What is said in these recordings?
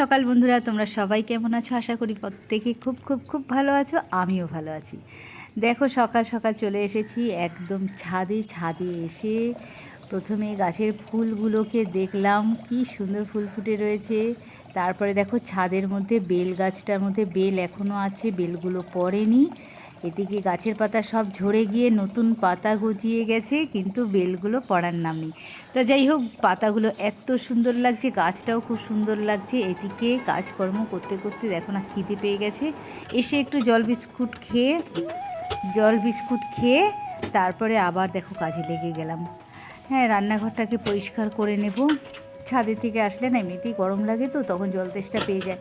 সকাল বন্ধুরা, তোমরা সবাই কেমন আছো? আশা করি প্রত্যেকে খুব খুব খুব ভালো আছো, আমিও ভালো আছি। দেখো, সকাল সকাল চলে এসেছি একদম ছাদে ছাদে এসে প্রথমে গাছের ফুলগুলোকে দেখলাম, কি সুন্দর ফুল ফুটে রয়েছে। তারপরে দেখো, ছাদের মধ্যে বেল গাছটার মধ্যে বেল এখনও আছে, বেলগুলো পড়েনি। এদিকে গাছের পাতা সব ঝরে গিয়ে নতুন পাতা গজিয়ে গেছে, কিন্তু বেলগুলো পড়ার নাম। নেই তা যাই হোক, পাতাগুলো এত সুন্দর লাগছে, গাছটাও খুব সুন্দর লাগছে। এদিকে কাজকর্ম করতে করতে দেখো না খিদে পেয়ে গেছে। এসে একটু জল বিস্কুট খেয়ে, জল বিস্কুট খেয়ে তারপরে আবার দেখো কাজে লেগে গেলাম। হ্যাঁ রান্নাঘরটাকে পরিষ্কার করে নেব। ছাদে থেকে আসলে না, এমনিতেই গরম লাগে তো, তখন জল তেষ্টা পেয়ে যায়।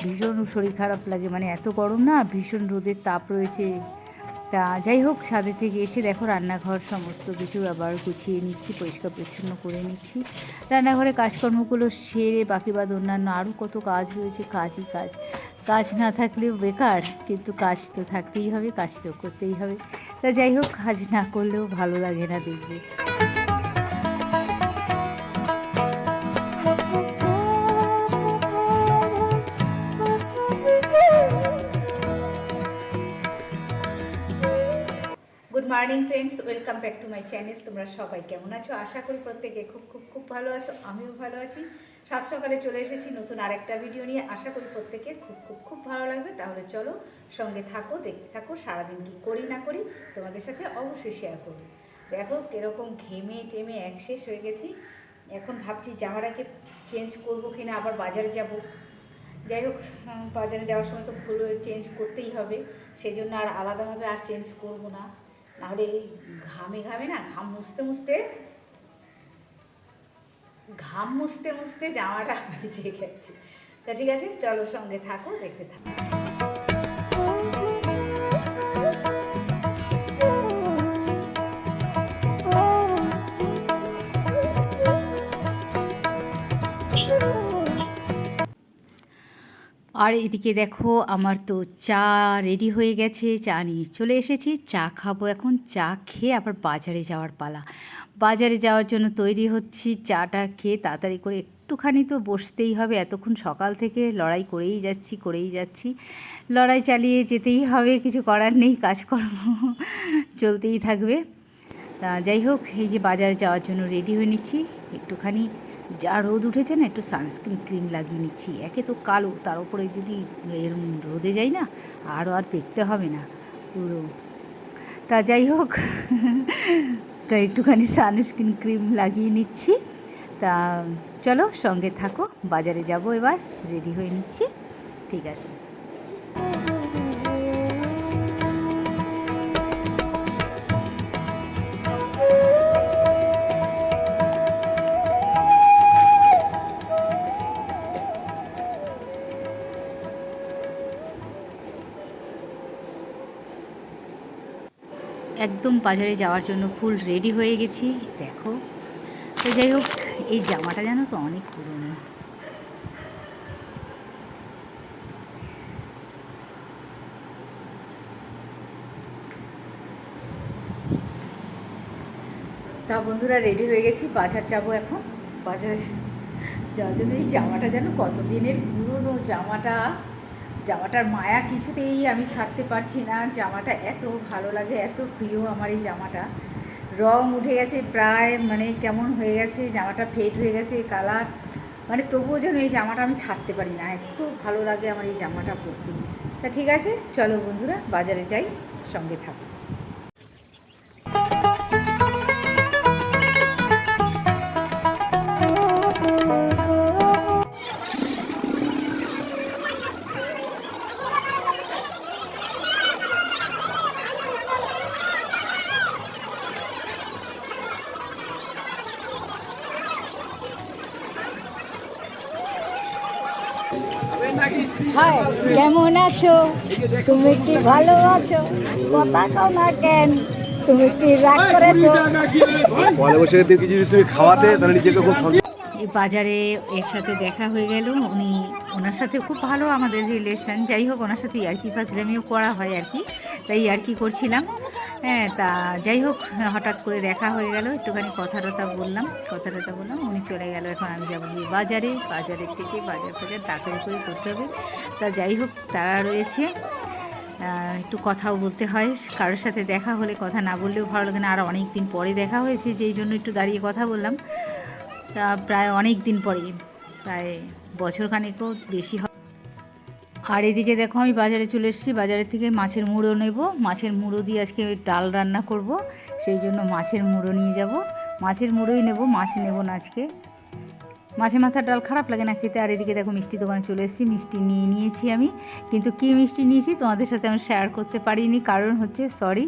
ভীষণ শরীর খারাপ লাগে মানে এত গরম না, ভীষণ রোদের তাপ রয়েছে। তা যাই হোক, ছাদে থেকে এসে দেখো রান্নাঘর সমস্ত কিছু আবার গুছিয়ে নিচ্ছি, পরিষ্কার পরিচ্ছন্ন করে নিচ্ছি। রান্নাঘরে কাজকর্মগুলো সেরে বাকি বাদ অন্যান্য আরও কত কাজ রয়েছে, কাজই কাজ। কাজ না থাকলেও বেকার, কিন্তু কাজ তো থাকতেই হবে, কাজ তো করতেই হবে। তা যাই হোক, কাজ না করলেও ভালো লাগে না দেখবে morning friends, welcome back to my channel. তোমরা সবাই কেমন আছো? আশা করি প্রত্যেকে খুব খুব খুব ভালো আছো, আমিও ভালো আছি। সাত সকালে চলে এসেছি নতুন আরেকটা ভিডিও নিয়ে। আশা করি প্রত্যেকে খুব খুব খুব ভালো লাগবে। তাহলে চলো সঙ্গে থাকো, দেখতে থাকো, সারাদিন কি করি না করি তোমাদের সাথে অবশ্যই শেয়ার করব। দেখো কীরকম ঘেমে টেমে এক শেষ হয়ে গেছি। এখন ভাবছি জামাটাকে চেঞ্জ করব কিনা, আবার বাজারে যাব। যাই হোক, বাজারে যাওয়ার সময় তো ভুল চেঞ্জ করতেই হবে। সেই জন্য আর আলাদাভাবে আর চেঞ্জ করব না। নাহলে এই ঘামে ঘামে না, ঘাম মুছতে মুছতে, ঘাম মুছতে মুছতে জামাটা ভিজে গেছে। তা ঠিক আছে, চলো সঙ্গে থাকো, দেখতে থাকো। আর এদিকে দেখো, আমার তো চা রেডি হয়ে গেছে, চা নিয়ে চলে এসেছি, চা খাব এখন, চা খেয়ে আবার বাজারে যাওয়ার পালা। বাজারে যাওয়ার জন্য তৈরি হচ্ছি, চাটা খেয়ে তাড়াতাড়ি করে একটুখানি তো বসতেই হবে, এতক্ষণ সকাল থেকে লড়াই করেই যাচ্ছি করেই যাচ্ছি। লড়াই চালিয়ে যেতেই হবে, কিছু করার নেই, কাজকর্ম চলতেই থাকবে। তা যাই হোক, এই যে বাজারে যাওয়ার জন্য রেডি হয়ে নিচ্ছি, একটুখানি যা রোদ উঠেছে না, একটু সানস্ক্রিন ক্রিম লাগিয়ে নিচ্ছি। একে তো কালো, তার উপরে যদি এর রোদে যাই না আরও আর দেখতে হবে না, পুরো। তা যাই হোক, তা একটুখানি সানস্ক্রিন ক্রিম লাগিয়ে নিচ্ছি। তা চলো সঙ্গে থাকো, বাজারে যাব এবার রেডি হয়ে নিচ্ছি। ঠিক আছে। বাজারে যাওয়ার জন্য ফুল রেডি হয়ে গেছি, দেখো। তো যাই হোক, এই জামাটা জানো তো অনেক পুরনো। তা বন্ধুরা রেডি হয়ে গেছি, বাজার যাব এখন। বাজার যাওয়ার জন্য এই জামাটা যেন কতদিনের পুরনো জামাটা। জামাটার মায়া কিছুতেই আমি ছাড়তে পারছি না। জামাটা এত ভালো লাগে, এত প্রিয় আমার এই জামাটা। রং উঠে গেছে প্রায় মানে কেমন হয়ে গেছে, জামাটা ফেড হয়ে গেছে কালার মানে তবুও যেন এই জামাটা আমি ছাড়তে পারি না। এত ভালো লাগে আমার এই জামাটা পরতে। তা ঠিক আছে, চলো বন্ধুরা, বাজারে যাই, সঙ্গে থাকো। আছো? তুমি কি ভালো আছো? কথা কও না কেন? তুমি কি রাগ করেছ? বলে বসে দিন কিছু যদি তুমি খাওয়াতে তাহলে নিজেকে খুব সন্তুষ্ট এই বাজারে এর সাথে দেখা হয়ে গেল। উনি ওনার সাথে খুব ভালো আমাদের রিলেশন যাই হোক ওনার সাথে ইয়ার্কি ফাজলামিও করা হয় আর কি। তাই ইয়ার্কি করছিলাম। হ্যাঁ তা যাই হোক, হঠাৎ করে দেখা হয়ে গেল, একটুখানি কথা টথা বললাম কথা টথা বললাম, উনি চলে গেল, এখন আমি যাব গিয়ে বাজারে, বাজারের থেকে বাজার ফাজার তাড়াতাড়ি করে করতে হবে। তা যাই হোক, তারা রয়েছে। একটু কথাও বলতে হয়, কারোর সাথে দেখা হলে, কথা না বললেও ভালো লাগে না। আর অনেক দিন পরে দেখা হয়েছে, যেই জন্য একটু দাঁড়িয়ে কথা বললাম। তা প্রায় অনেক দিন পরে প্রায় বছর খানেকও বেশি হয় আর এদিকে দেখো, আমি বাজারে চলে এসেছি। বাজারের থেকে মাছের মুড়ো নেব। মাছের মুড়ো দিয়ে আজকে ডাল রান্না করব। সেই জন্য মাছের মুড়ো নিয়ে যাব। মাছের মুড়োই নেব। মাছ নেব না আজকে। মাছে মাথার ডাল খারাপ লাগে না খেতে। আর এদিকে দেখো, মিষ্টি দোকানে চলে এসেছি। মিষ্টি নিয়ে নিয়েছি আমি। কিন্তু কী মিষ্টি নিয়েছি তোমাদের সাথে আমি শেয়ার করতে পারিনি। কারণ হচ্ছে সরি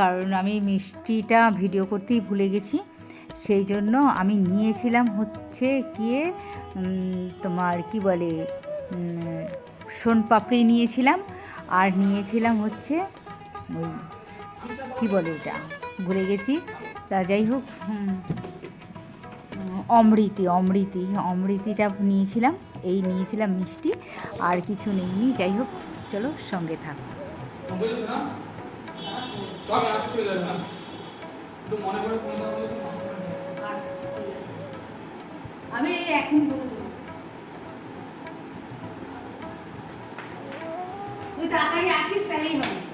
কারণ আমি মিষ্টিটা ভিডিও করতেই ভুলে গেছি। সেই জন্য আমি নিয়েছিলাম হচ্ছে গিয়ে তোমার কি বলে সোনপাপড়ি নিয়েছিলাম আর নিয়েছিলাম হচ্ছে ওই কী বলে ওটা? ভুলে গেছি। তা যাই হোক অমৃতি অমৃতি, অমৃতিটা নিয়েছিলাম। এই নিয়েছিলাম মিষ্টি, আর কিছু নেইনি। যাই হোক, চলো সঙ্গে থাক। বলেছে না তুই তাড়াতাড়ি আসিস তাহলেই হবে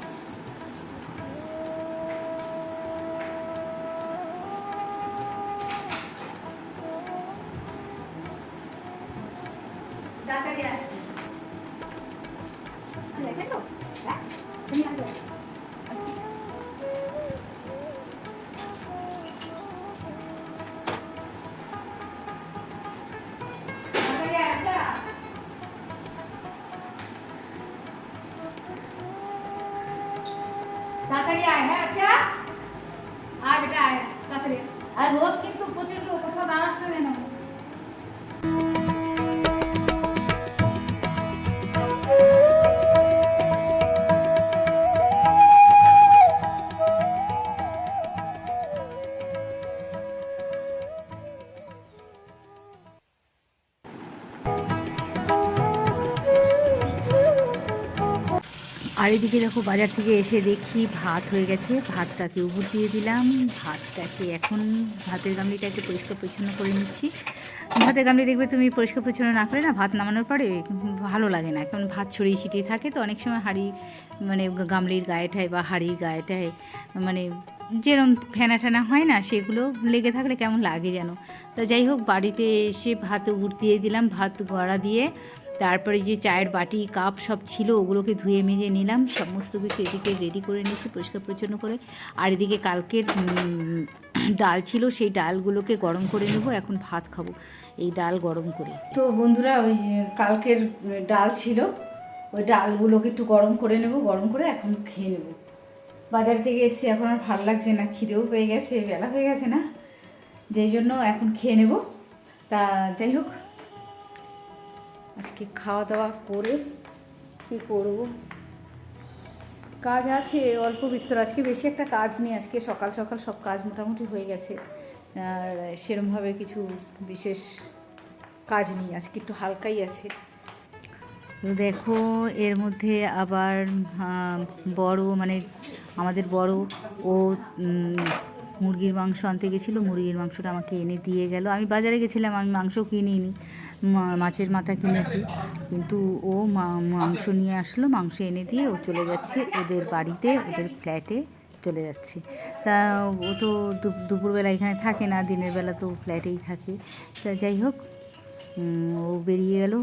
তাড়াতাড়ি আয় হ্যাঁ আচ্ছা আয় বেটা আয় তাড়াতাড়ি আর রোদ কিন্তু আর এদিকে দেখো বাজার থেকে এসে দেখি ভাত হয়ে গেছে। ভাতটাকে উপর দিয়ে দিলাম। ভাতটাকে এখন ভাতের গামলিটাকে পরিষ্কার পরিচ্ছন্ন করে নিচ্ছি। ভাতের গামলি দেখবে তুমি পরিষ্কার পরিচ্ছন্ন না করে না, ভাত নামানোর পরে ভালো লাগে না। কেমন ভাত ছড়িয়ে ছিটিয়ে থাকে তো অনেক সময় হাঁড়ি মানে গামলির গায়েটায় বা হাঁড়ির গায়েটায় মানে যেরকম ফেনা ঠেনা হয় না, সেগুলো লেগে থাকলে কেমন লাগে যেন। তো যাই হোক, বাড়িতে এসে ভাত উপর দিয়ে দিলাম। ভাত গড়া দিয়ে তারপরে যে চায়ের বাটি, কাপ সব ছিল, ওগুলোকে ধুয়ে মেজে নিলাম। সমস্ত কিছু এদিকে রেডি করে নিয়েছি, পরিষ্কার পরিচ্ছন্ন করে। আর এদিকে কালকের ডাল ছিল, সেই ডালগুলোকে গরম করে নেব, এখন ভাত খাব। এই ডাল গরম করে। তো বন্ধুরা, ওই কালকের ডাল ছিল, ওই ডালগুলোকে একটু গরম করে নেব, গরম করে এখন খেয়ে নেব। বাজার থেকে এসেছি, এখন আর ভালো লাগছে না, খিদেও পেয়ে গেছে, বেলা হয়ে গেছে না, যেই জন্য এখন খেয়ে নেব। তা যাই হোক। আজকে খাওয়া দাওয়া করে কী করব? কাজ আছে, অল্প বিস্তর। আজকে বেশি একটা কাজ নেই, আজকে সকাল সকাল সব কাজ মোটামুটি হয়ে গেছে। আর সেরমভাবে কিছু বিশেষ কাজ নেই, আজকে একটু হালকাই আছে। তো দেখো, এর মধ্যে আবার বড় মানে আমাদের বড় ও মুরগির মাংস আনতে গেছিল। মুরগির মাংসটা আমাকে এনে দিয়ে গেল। আমি বাজারে গেছিলাম, আমি মাংস কিনিনি। মাছের মাথা কিনেছি। কিন্তু ও মাংস নিয়ে আসলো, মাংস এনে দিয়ে ও চলে যাচ্ছে ওদের বাড়িতে, ওদের ফ্ল্যাটে চলে যাচ্ছে। তা ও তো দুপুরবেলা এখানে থাকে না, দিনের বেলা তো ফ্ল্যাটেই থাকে। তা যাই হোক ও বেরিয়ে গেল।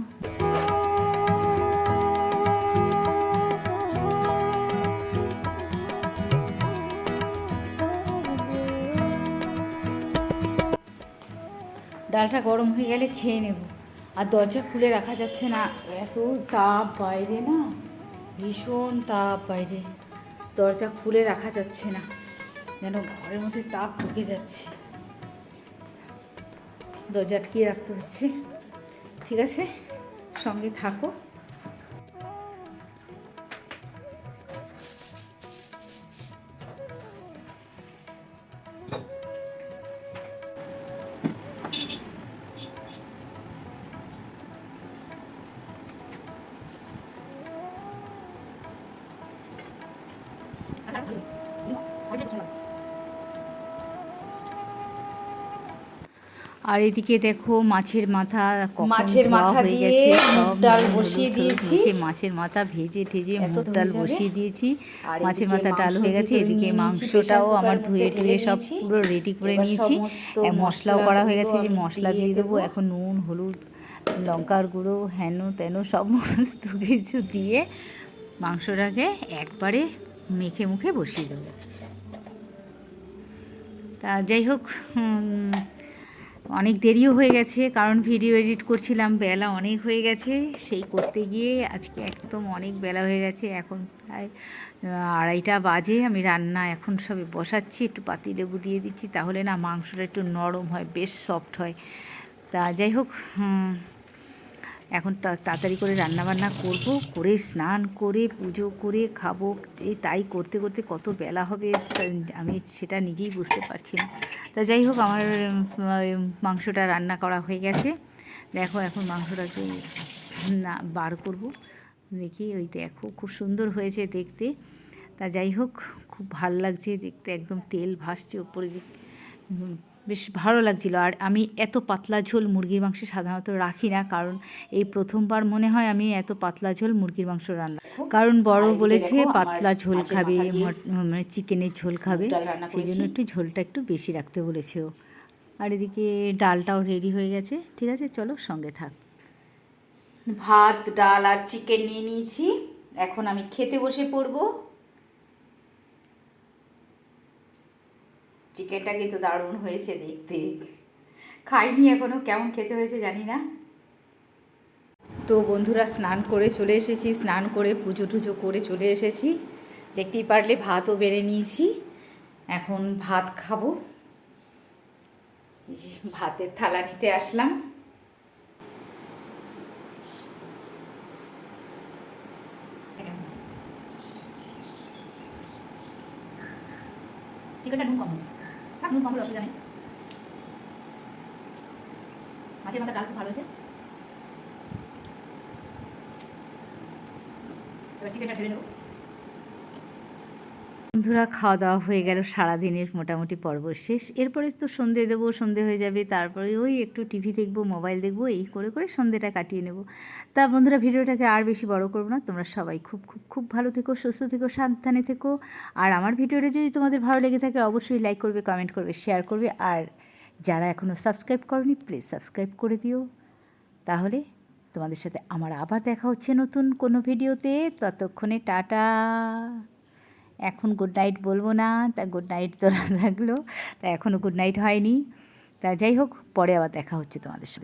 ডালটা গরম হয়ে গেলে খেয়ে নেব। আর দরজা খুলে রাখা যাচ্ছে না। এত তাপ বাইরে না? ভীষণ তাপ বাইরে। দরজা খুলে রাখা যাচ্ছে না। যেন ঘরের মধ্যে তাপ ঢুকে যাচ্ছে। দরজা আটকিয়ে রাখতে হচ্ছে। ঠিক আছে? সঙ্গে থাকো। আর এদিকে দেখো মাছের মাথা মাছের মাথা হয়ে দিয়ে ডাল বসিয়ে দিয়েছি। মাছের মাথা ভেজে ঠেজে মুগ ডাল বসিয়ে দিয়েছি। মাছের মাথা ডাল হয়ে গেছে এদিকে মাংসটাও আমার ধুয়ে টুয়ে সব পুরো রেডি করে নিয়েছি। মশলাও করা হয়ে গেছে যে মশলা দিয়ে দেবো। এখন নুন হলুদ লঙ্কার গুঁড়ো হেন তেন সমস্ত কিছু দিয়ে মাংসটাকে একবারে মেখে মুখে বসিয়ে দেবো। তা যাই হোক অনেক দেরিও হয়ে গেছে, কারণ ভিডিও এডিট করছিলাম, বেলা অনেক হয়ে গেছে। সেই করতে গিয়ে আজকে একদম অনেক বেলা হয়ে গেছে, এখন প্রায় আড়াইটা বাজে। আমি রান্না এখন সবে বসাচ্ছি, একটু পাতি লেবু দিয়ে দিচ্ছি, তাহলে না মাংসটা একটু নরম হয়, বেশ সফট হয়। তা যাই হোক এখন তাড়াতাড়ি করে রান্না বান্না করব, করে স্নান করে, পুজো করে খাব। এই তাই করতে করতে কত বেলা হবে আমি সেটা নিজেই বুঝতে পারছি না। তা যাই হোক, আমার মাংসটা রান্না করা হয়ে গেছে। দেখো এখন মাংসটাকে না, বার করব। দেখি ওই দেখো, খুব সুন্দর হয়েছে দেখতে। তা যাই হোক, খুব ভালো লাগছে দেখতে, একদম তেল ভাসছে ওপরে। বেশ ভালো লাগছিল। আর আমি এত পাতলা ঝোল মুরগির মাংস সাধারণত রাখি না কারণ এই প্রথমবার মনে হয় আমি এত পাতলা ঝোল মুরগির মাংস রান্না কারণ বড় বলেছে পাতলা ঝোল খাবে মানে চিকেনের ঝোল খাবে সেই জন্য একটু ঝোলটা একটু বেশি রাখতে বলেছে ও। আর এদিকে ডালটাও রেডি হয়ে গেছে ঠিক আছে চলো সঙ্গে থাক। ভাত ডাল আর চিকেন নিয়ে নিয়েছি এখন আমি খেতে বসে পড়ব। চিকেনটা কিন্তু দারুণ হয়েছে দেখতে। খাইনি এখনও, কেমন খেতে হয়েছে জানি না। তো বন্ধুরা, স্নান করে চলে এসেছি, স্নান করে পুজো টুজো করে চলে এসেছি। দেখতেই পারলে ভাতও বেড়ে নিয়েছি। এখন ভাত খাব। ভাতের থালা নিতে আসলাম। চিকেনটা নুন কম থাক কম অসুবিধা নেই মাছের মাথা ডাল খুব ভালো হয়েছে। এবার চিকেনটা ঢেলে নেব। বন্ধুরা খাওয়া দাওয়া হয়ে গেল, সারাদিনের মোটামুটি পর্ব শেষ। এরপরে তো সন্ধে দেবো, সন্ধে হয়ে যাবে, তারপরে ওই একটু টিভি দেখব, মোবাইল দেখব, এই করে করে সন্ধেটা কাটিয়ে নেব। তা বন্ধুরা, ভিডিওটাকে আর বেশি বড় করব না, তোমরা সবাই খুব খুব খুব ভালো থেকো, সুস্থ থেকো, সাবধানে থেকো। আর আমার ভিডিওটা যদি তোমাদের ভালো লেগে থাকে, অবশ্যই লাইক করবে কমেন্ট করবে শেয়ার করবে। আর যারা এখনও সাবস্ক্রাইব করনি প্লিজ সাবস্ক্রাইব করে দিও। তাহলে তোমাদের সাথে আমার আবার দেখা হচ্ছে নতুন কোনো ভিডিওতে। ততক্ষণে টাটা। এখন গুড নাইট বলব না, তা গুড নাইট তোলা থাকল, তা এখনও গুড নাইট হয়নি। তা যাই হোক, পরে আবার দেখা হচ্ছে তোমাদের সাথে।